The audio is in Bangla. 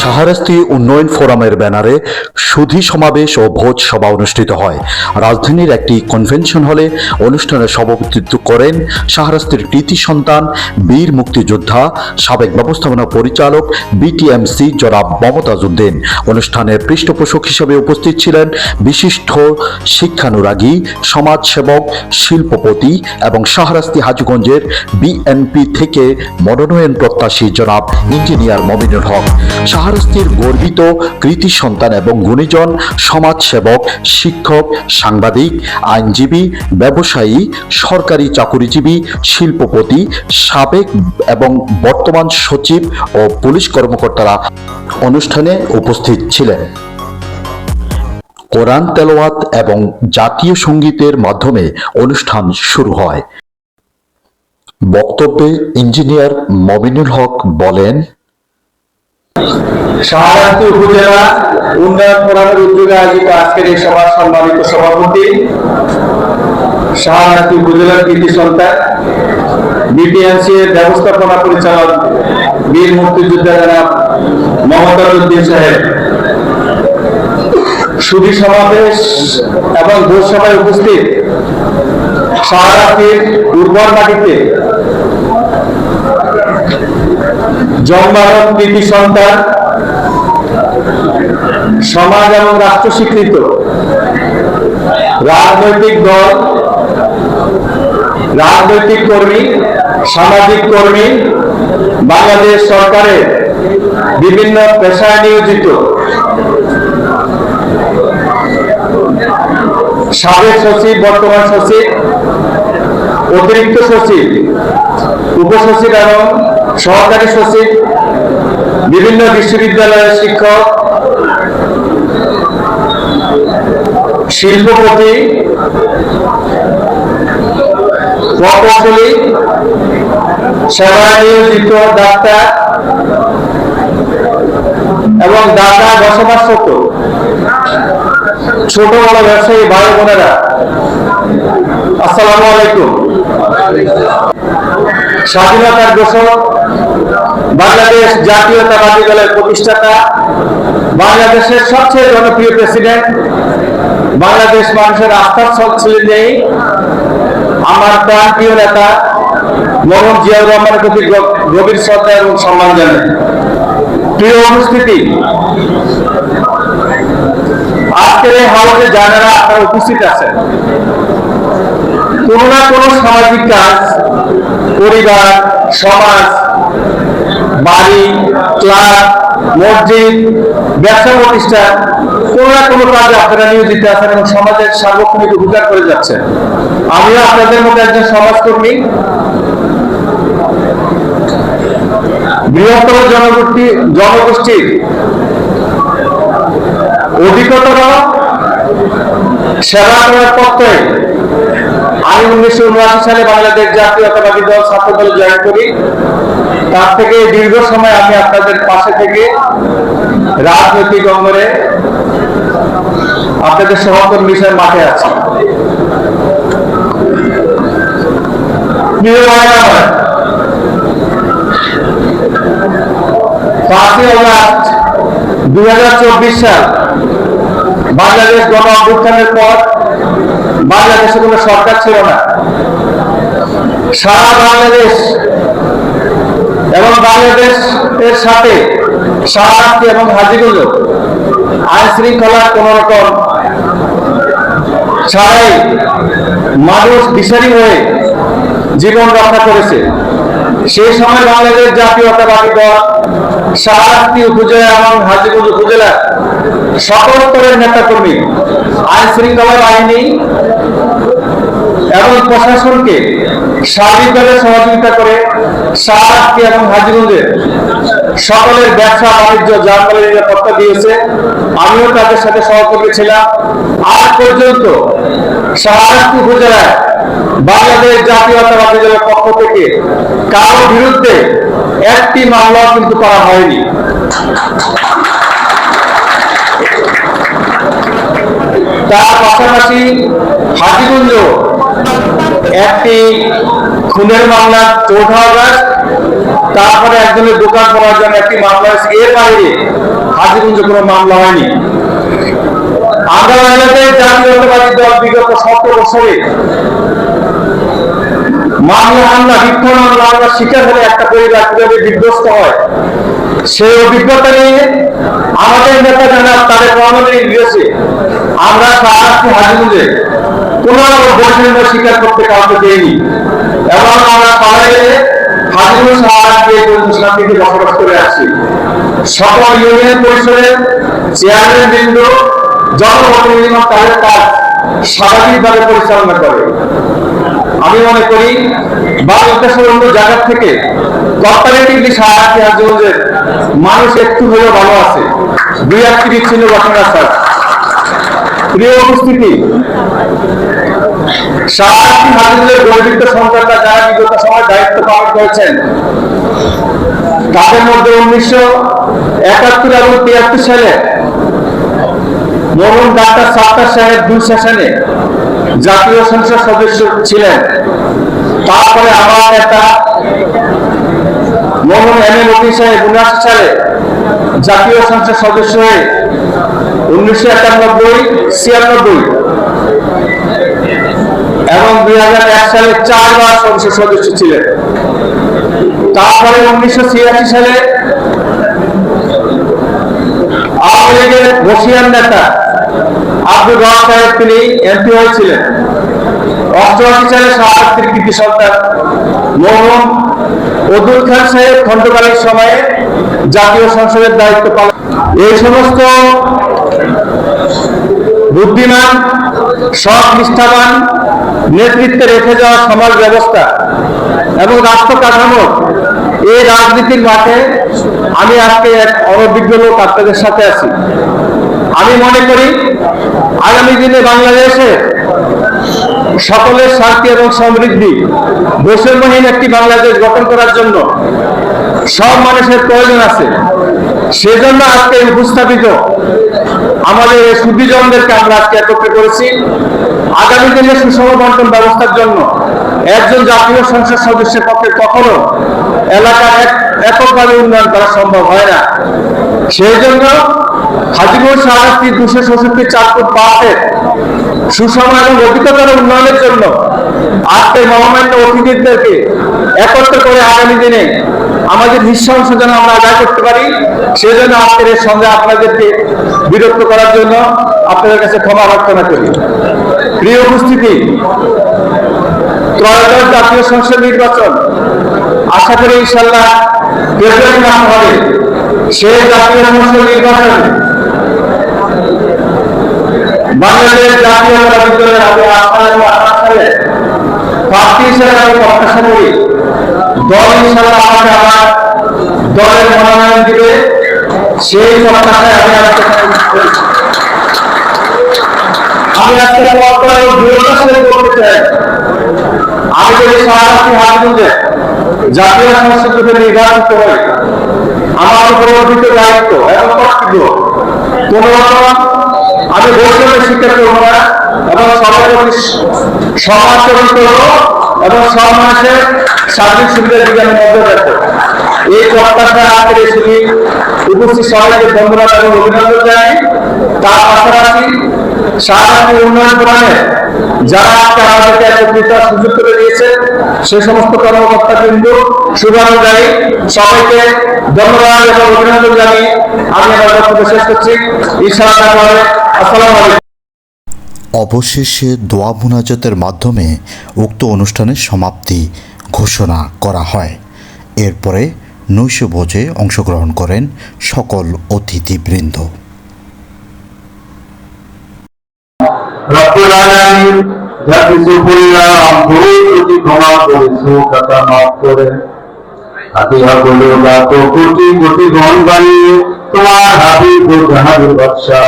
সাহারাস্তি উন্নয়ন ফোরামের ব্যানারে সুধি সমাবেশ ও ভোজ সভা অনুষ্ঠিত হয়। রাজধানীর একটি কনভেনশন হলে অনুষ্ঠানে সভাপতিত্ব করেন সাহারাস্তির কৃতি সন্তান, বীর মুক্তিযোদ্ধা, সাবেক ব্যবস্থাপনা পরিচালক বিটিএমসি জনাব মমতাজ উদ্দিন অনুষ্ঠানের পৃষ্ঠপোষক হিসেবে উপস্থিত ছিলেন বিশিষ্ট শিক্ষানুরাগী, সমাজসেবক, শিল্পপতি এবং শাহরাস্তি হাজীগঞ্জের বিএনপি থেকে মনোনয়ন প্রত্যাশী জনাব ইঞ্জিনিয়ার মমিনুল হক। শাহরাস্তির গর্বিত কৃতি সন্তান এবং গুণীজন, সমাজসেবক, শিক্ষক, সাংবাদিক, আইনজীবী, ব্যবসায়ী, সরকারি চাকুরিজীবী, শিল্পপতি, সাবেক এবং বর্তমান সচিব ও পুলিশ কর্মকর্তারা অনুষ্ঠানে উপস্থিত ছিলেন। কোরআন তেলাওয়াত এবং জাতীয় সঙ্গীতের মাধ্যমে অনুষ্ঠান শুরু হয়। বক্তব্যে ইঞ্জিনিয়ার মমিনুল হক বলেন শাহরাস্তি উপজেলা উন্নয়ন ফোরামের উদ্যোগে আয়োজিত আজকের এই সভার সম্মানিত সভাপতি শাহরাস্তি উপজেলার কৃতি সন্তান বিটিএনসি এর ব্যবস্থাপনা পরিচালক বীর মুক্তিযোদ্ধা জনাব মোহাম্মদ উদ্দিন সাহেব। সুধী সমাবেশ এবং ভোজ সভায় উপস্থিত শাহরাস্তির উর্বর মাটিতে জন্মারণ কৃতি সন্তান, সমাজ এবং রাষ্ট্র স্বীকৃত, রাজনৈতিক দল, রাজনৈতিক কর্মী, সামাজিক কর্মী, বাংলাদেশ সরকারের বিভিন্ন পেশায় নিয়োজিত, সাবেক সচিব, বর্তমান সচিব অতিরিক্ত সচিব, উপসচিব এবং সহকারী সচিব, বিভিন্ন বিশ্ববিদ্যালয়ের শিক্ষক, শিল্পপতি প্রকৌশলী সেবায় নিয়োজিত ডাক্তার এবং ঢাকায় বসবাসরত ছোট বড় ব্যবসায়ী ভাই বোনেরা। স্বাধীনতার ঘোষক, বাংলাদেশ জাতীয়তাবাদী দলের প্রতিষ্ঠাতা, বাংলাদেশের সবচেয়ে জনপ্রিয় প্রেসিডেন্ট, বাংলাদেশ মানুষের আস্থার স্থল ছিলেন নেই আমার প্রাণপ্রিয় নেতা মোহাম্মদ জিয়াউর রহমানের প্রতি গভীর শ্রদ্ধা এবং সম্মান জানাই। প্রিয় উপস্থিতি, আজকের এই হাউসে যারা আপনারা উপস্থিত আছেন কোনো না কোনো সামাজিক কাজ, পরিবার, সমাজ, বাড়ি, ক্লাব, মসজিদ, ব্যবসা প্রতিষ্ঠান, কোনো না কোনো কাজে আপনারা নিয়োজিত আছেন এবং সমাজের সার্বক্ষণিক উপকার করে যাচ্ছেন। আমিও আপনাদের মতো একজন সমাজকর্মী। বৃহত্তর জনগোষ্ঠী, জনগোষ্ঠীর অধিকতর সেবা করার পক্ষে আমি উনিশশো উনআশি সালে বাংলাদেশ জাতীয়তাবাদী দল ছাত্র দল জয়েন করি। তার থেকে দীর্ঘ সময় আমি আপনাদের পাশে থেকে রাজনৈতিক অঙ্গনে আপনাদের সহকর্মী হিসেবে মাঠে আছি। পাঁচই অগস্ট দুই সাল বাংলাদেশ গণ অভ্যুত্থানের পর বাংলাদেশে কোনো সরকার ছিল না। সারা বাংলাদেশ এবং বাংলাদেশ এর সাথে শাহরাস্তি এবং হাজিগুলো আইন শৃঙ্খলার কোন রকম ছাড়াই মানুষ দিশারি হয়ে জীবন রক্ষা করেছে। সেই সময় বাংলাদেশ জাতীয়তাবাদী দল শাহাদি উপজেলা এবং হাজিপুর উপজেলা সকল স্তরের নেতাকর্মী, আইন শৃঙ্খলা বাহিনী এবং প্রশাসনকে সার্বিকভাবে সহযোগিতা করে শাহরাস্তি এবং হাজিগঞ্জের সকলের ব্যবসা বাণিজ্য যানবাহনের নিরাপত্তা দিয়েছে। আমিও তাদের সাথে সহকর্মী ছিলাম। আজ পর্যন্ত শাহরাস্তি উপজেলায় বাংলাদেশ জাতীয়তাবাদী দলের পক্ষ থেকে কারও বিরুদ্ধে একটি মামলা কিন্তু করা হয়নি। তার পাশাপাশি হাজিগঞ্জ একটি খুনের মামলা চৌঠা আগস্ট তারপরে একজনের দোকান করার জন্য একটি মামলা হয়েছে। এর বাইরে হাজিগঞ্জে কোনো মামলা হয়নি। আমরা বাংলাদেশ জাতীয়তাবাদী দল বিগত সতেরো বছরে মামলা, হামলা হামলা, শিকার হলে একটা পরিবার কীভাবে বিধ্বস্ত হয়, সেই অভিজ্ঞতা নিয়ে আমাদের নেতা তাদের নির্দেশে আমরা হাজিগঞ্জে কোন বৈষম্য স্বীকার করতে কাউকে দেয়নি এবং আমরা হাজিগঞ্জ সাহায্য বসবাস জনপ্রতিনিধি তাদের কাজ স্বাভাবিকভাবে পরিচালনা করে। আমি মনে করি, বাংলাদেশের অন্য জায়গা থেকে মানুষ একটু হলেও ভালো আছে। দুই একটি বিচ্ছিন্ন ঘটনা প্রিয় উপস্থিতি সাহায্য হাজগঞ্জের গর্বিত সন্তানরা যারা বিগত সময় দায়িত্ব পালন করেছেন, তাদের মধ্যে উনিশশো একাত্তর এবং তিয়াত্তর সালে মরুন ডাক্তার সাত্তার সাহেব দুই সেশনে জাতীয় সংসদ সদস্য ছিলেন। তারপরে আমার নেতা মোহন এম এ সাহেব উনআশি সালে জাতীয় সংসদ সদস্য হয়ে উনিশশো একানব্বই, ছিয়ানব্বই এবং দুই হাজার এক সালে চারবার সংসদ সদস্য ছিলেন। তারপরে উনিশশো ছিয়াশি সালে আওয়ামী লীগের বসিয়ান নেতা আব্দুর রহমান সাহেব তিনি এমপি হয়েছিলেন। অষ্টআশি সালে শাহাদাতের কৃতি সন্তান মোহন অদুল খান সাহেব খণ্ডকালীন সময়ে জাতীয় সংসদের দায়িত্ব পালন এই সমস্ত বুদ্ধিমান সৎ নিষ্ঠাবান নেতৃত্বে রেখে যাওয়া সমাজ ব্যবস্থা এবং রাষ্ট্র কাঠামো এই রাজনীতির মাঠে আমি আজকে এক অনভিজ্ঞ লোক আপনাদের সাথে আছি। আমি মনে করি আগামী দিনে বাংলাদেশে সকলের শান্তি এবং সমৃদ্ধি বৈষম্যহীন একটি বাংলাদেশ গঠন করার জন্য সব মানুষের প্রয়োজন আছে। সেজন্য আজকে উপস্থাপিত আমাদের এই সুদীজনদেরকে আমরা আজকে একত্রে করেছি। আগামী দিনে সুষম বন্টন ব্যবস্থার জন্য একজন জাতীয় সংসদ সদস্যের পক্ষে কখনো এলাকার এক এককভাবে উন্নয়ন করা সম্ভব হয় না। সেই জন্য হাজিপুর শাহরাস্তি দুশো ষষট্টি চার ফুট পাহাড়ের সুষম এবং অধিকতর উন্নয়নের জন্য আজকের মহামান্য অতিথিদেরকে একত্র করে আগামী দিনে আমাদের নিঃসংস যেন আমরা আদায় করতে পারি সেজন্য আজকের এর সঙ্গে আপনাদেরকে বিরক্ত করার জন্য আপনাদের কাছে ক্ষমা প্রার্থনা করি। প্রিয় উপস্থিতি ত্রয়োদশ জাতীয় সংসদ নির্বাচন। আশা করি ইনশাল্লাহ ফেব্রুয়ারি মাস হবে। সেই জাতীয় সংসদ নির্বাচন বাংলাদেশ জাতীয় বিদ্যালয়ের আমি আসাম এবং আসাম সালে প্রার্থী হিসেবে আমি প্রত্যাশা করি। দল ইনশাল্লাহ আমাকে আমার দলের মনোনয়ন দিবে। সেই প্রত্যাশায় আমি। আমি আজকে দৃঢ়তার সাথে বলতে চাই আমি যদি সাহায্য হাজগঞ্জে জাতীয় সংসদ নির্বাচিত দায়িত্ব এবং কর্তব্য কোন রকম আমি বৈষম্যের প্রতি সমাচরণ করব এবং সব মানুষের সার্বিক সুবিধা দিকে আমি নজর এই প্রত্যাশা এই ছবি উপস্থিত সবাইকে ধন্যবাদ এবং অভিনন্দন জানাই। তার পাশাপাশি সাধারণ উন্নয়ন যারা আজকে আমাদেরকে একত্রিত সুযোগ করে দিয়েছে, সে সমস্ত কর্মকর্তা কিন্তু শুভানুযায়ী, সবাইকে ধন্যবাদ এবং অভিনন্দন জানিয়ে আমি আমার বক্তব্য শেষ করছি। আসসালামু অবশেষে দোয়া মুনাজাতের মাধ্যমে উক্ত অনুষ্ঠানের সমাপ্তি ঘোষণা করা হয়। এরপরে নৈশভোজে অংশগ্রহণ করেন সকল অতিথিবৃন্দ। করে তোমার হাতি বাদশাহ